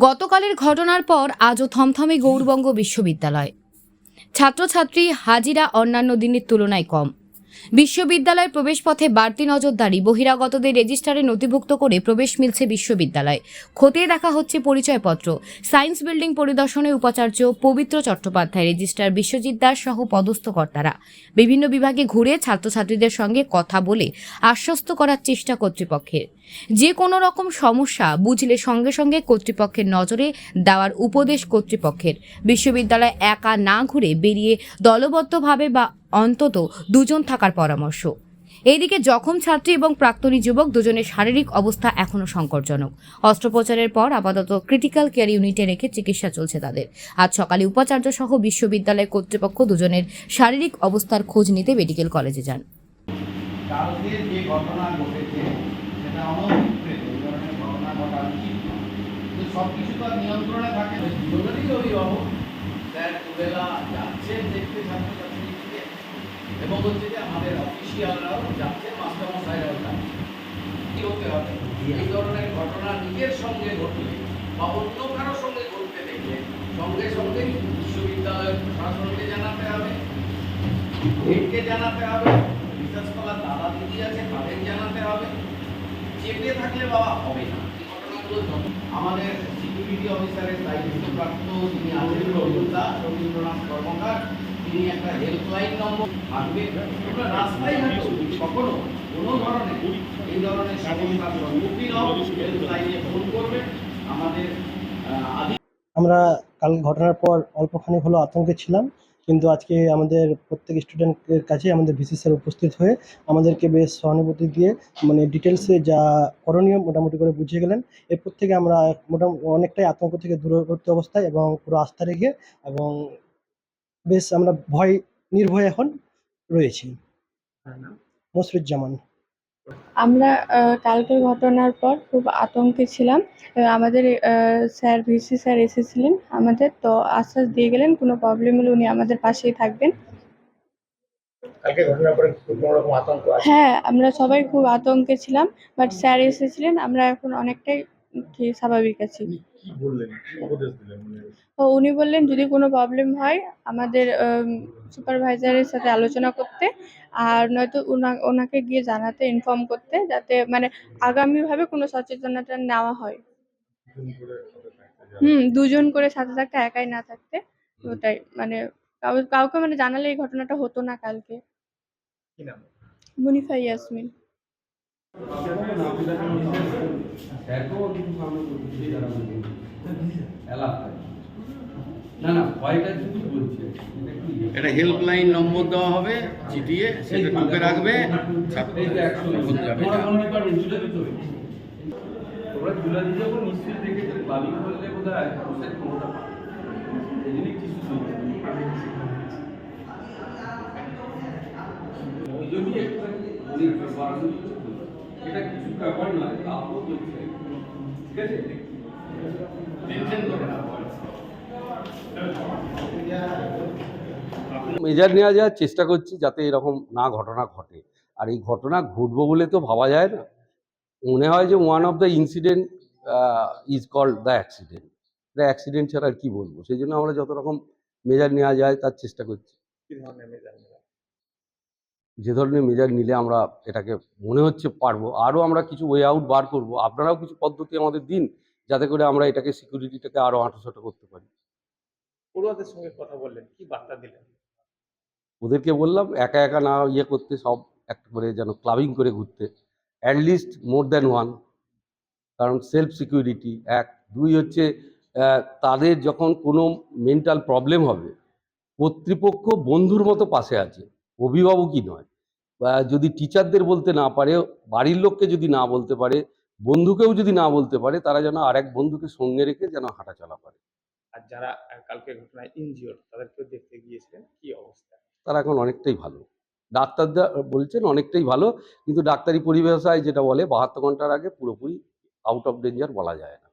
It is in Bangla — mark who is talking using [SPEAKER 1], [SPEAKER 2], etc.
[SPEAKER 1] গতকালের ঘটনার পর আজও থমথমে গৌরবঙ্গ বিশ্ববিদ্যালয়। ছাত্রছাত্রী হাজিরা অন্যান্য দিনের তুলনায় কম। বিশ্ববিদ্যালয়ের প্রবেশপথে বাড়তি নজরদারি, বহিরাগতদের রেজিস্টারে নথিভুক্ত করে প্রবেশ মিলছে বিশ্ববিদ্যালয়। খতিয়ে দেখা হচ্ছে পরিচয়পত্র। সায়েন্স বিল্ডিং পরিদর্শনে উপাচার্য পবিত্র চট্টোপাধ্যায় রেজিস্ট্রার বিশ্বজিৎ দাস সহ পদস্থ কর্তারা। বিভিন্ন বিভাগে ঘুরে ছাত্রছাত্রীদের সঙ্গে কথা বলে আশ্বস্ত করার চেষ্টা কর্তৃপক্ষের। যে কোনো রকম সমস্যা বুঝলে সঙ্গে সঙ্গে কর্তৃপক্ষের নজরে দেওয়ার উপদেশ কর্তৃপক্ষের। বিশ্ববিদ্যালয় একা না ঘুরে বেরিয়ে দলবদ্ধভাবে বা অন্তত দুজন থাকার পরামর্শ। এদিকে জখম ছাত্রী এবং প্রাক্তনী যুবক দুজনের শারীরিক অবস্থা এখনও সংকটজনক। অস্ত্রোপচারের পর আপাতত ক্রিটিক্যাল কেয়ার ইউনিটে রেখে চিকিৎসা চলছে তাদের। আজ সকালে উপাচার্য সহ বিশ্ববিদ্যালয় কর্তৃপক্ষ দুজনের শারীরিক অবস্থার খোঁজ নিতে মেডিকেল কলেজে যান।
[SPEAKER 2] সেটা অনভিপ্রেত এই ধরনের ঘটনা ঘটা উচিত কিন্তু সব তো আর নিয়ন্ত্রণে থাকে দুজনেরই অভিভাবক স্যার, দুবেলা যাচ্ছেন দেখতে ছাত্রছাত্রীকে এবং হচ্ছে যে আমাদের অফিসিয়ালরাও যাচ্ছে মাস্টারমশাইরাও যাচ্ছে কি হতে হবে? এই ধরনের ঘটনা নিজের সঙ্গে ঘটলে বা সঙ্গে ঘটতে দেখলে সঙ্গে সঙ্গে বিশ্ববিদ্যালয়ের প্রশাসনকে জানাতে হবে হেডকে জানাতে হবে? রিসার্চ করার দাদা দিদি আছে, তাদের জানাতে হবে। চেপে থাকলে বাবা হবে না। আমাদের সিকিউরিটি অফিসারের দায়িত্বপ্রাপ্ত যিনি আছেন রবীন্দ্রদা রবীন্দ্রনাথ কর্মকার, তিনি একটা হেল্পলাইন নম্বর থাকবে। তোমরা রাস্তায় হাঁটো কখনো কোনো ধরনের, এই ধরনের সমস্যার সম্মুখীন হও হেল্পলাইনে ফোন করবে। আমাদের
[SPEAKER 3] আমরা কাল ঘটনার পর অল্পখানি হলো আতঙ্কে ছিলাম। কিন্তু আজকে আমাদের প্রত্যেক স্টুডেন্টের কাছে আমাদের ভিসি স্যার উপস্থিত হয়ে আমাদেরকে বেশ সহানুভূতি দিয়ে মানে ডিটেলসে যা করণীয় মোটামুটি করে বুঝিয়ে গেলেন। এরপর থেকে আমরা মোটামুটি অনেকটাই আতঙ্ক থেকে দূরবর্তী অবস্থায় এবং পুরো আস্থা রেখে এবং বেশ আমরা ভয় নির্ভয় এখন রয়েছি। নসরুজ্জামান
[SPEAKER 4] আমরা কালকের ঘটনার পর খুব আতঙ্কে ছিলাম। আমাদের স্যার ভিসি স্যার এসেছিলেন আমাদের তো আশ্বাস দিয়ে গেলেন কোনো প্রবলেম হলে উনি আমাদের পাশেই থাকবেন। হ্যাঁ আমরা সবাই খুব আতঙ্কে ছিলাম বাট স্যার এসেছিলেন আমরা এখন অনেকটাই ঠিক স্বাভাবিক আছি?
[SPEAKER 5] কি কি
[SPEAKER 4] উনি। বললেন যদি কোনো প্রবলেম হয় আমাদের সুপারভাইজারের সাথে আলোচনা করতে আর নয়তো ওনা- ওনাকে গিয়ে জানাতে ইনফর্ম করতে যাতে মানে আগামীভাবে কোনো সচেতনতা নেওয়া হয়। হুম দুজন করে সাথে থাকতে একাই না থাকতে ওটাই মানে কাউকে মানে জানালে এই ঘটনাটা হতো না কালকে।
[SPEAKER 5] কি
[SPEAKER 4] মুনিফা ইয়াসমিন।
[SPEAKER 6] এটা একটু ইয়ে।
[SPEAKER 2] হেল্পলাইন নম্বর দেওয়া হবে চিঠিয়ে সেটা টুকে রাখবে
[SPEAKER 6] তোমরা
[SPEAKER 2] যাবে।
[SPEAKER 6] কোন ডিপার্টমেন্ট জুলে দিতে নিশ্চয়ই দেখেছ ক্লাবিং করলে বোধ হয় প্রসেস কোনোটা পাবে এই জন্যই কিছু চলছে ওই জন্যই একটুখানি উনি বাড়ানো কিছু বলছে। এটা কিছু ব্যাপার নয় বলছে ঠিক আছে
[SPEAKER 7] মেজার নেওয়া যাওয়ার চেষ্টা করছি যাতে এরকম না ঘটনা ঘটে। আর এই ঘটনা ঘটবো বলে তো ভাবা যায় না। মনে হয় যে one of the incident is called the accident এটা অ্যাক্সিডেন্ট ছাড়া আর কি বলব? সেই জন্য আমরা যত রকম মেজার নেওয়া যায় তার চেষ্টা করছি
[SPEAKER 5] কি ধরনের মেজাজ নেওয়া?
[SPEAKER 7] যে ধরনের মেজার নিলে আমরা এটাকে মনে হচ্ছে পারব আরও আমরা কিছু ওয়ে আউট বার করব আপনারাও কিছু পদ্ধতি আমাদের দিন যাতে করে আমরা এটাকে সিকিউরিটিটাকে আরও হাঁটাছাটা করতে পারি।
[SPEAKER 5] পড়ুয়াদের সঙ্গে কথা বললেন কি বার্তা দিলেন?
[SPEAKER 7] ওদেরকে বললাম একা একা না ইয়ে করতে সব একটা করে যেন ক্লাবিং করে ঘুরতে at least more than one কারণ সেলফ সিকিউরিটি এক। দুই হচ্ছে তাদের যখন কোনো মেন্টাল প্রবলেম হবে কর্তৃপক্ষ বন্ধুর মতো পাশে আছে। অভিভাবকই নয়। বা যদি টিচারদের বলতে না পারে বাড়ির লোককে যদি না বলতে পারে বন্ধুকেও যদি না বলতে পারে তারা যেন আরেক বন্ধুকে সঙ্গে রেখে যেন হাঁটাচলা করে।
[SPEAKER 5] আর যারা কালকে ঘটনায় ইনজিওর তাদেরকেও দেখতে গিয়েছিলেন? কি অবস্থা?
[SPEAKER 7] তারা এখন অনেকটাই ভালো। ডাক্তাররা বলছেন অনেকটাই ভালো কিন্তু ডাক্তারি পরিভাষায় যেটা বলে বাহাত্তর ঘণ্টার আগে পুরোপুরি আউট অফ ডেঞ্জার বলা যায় না।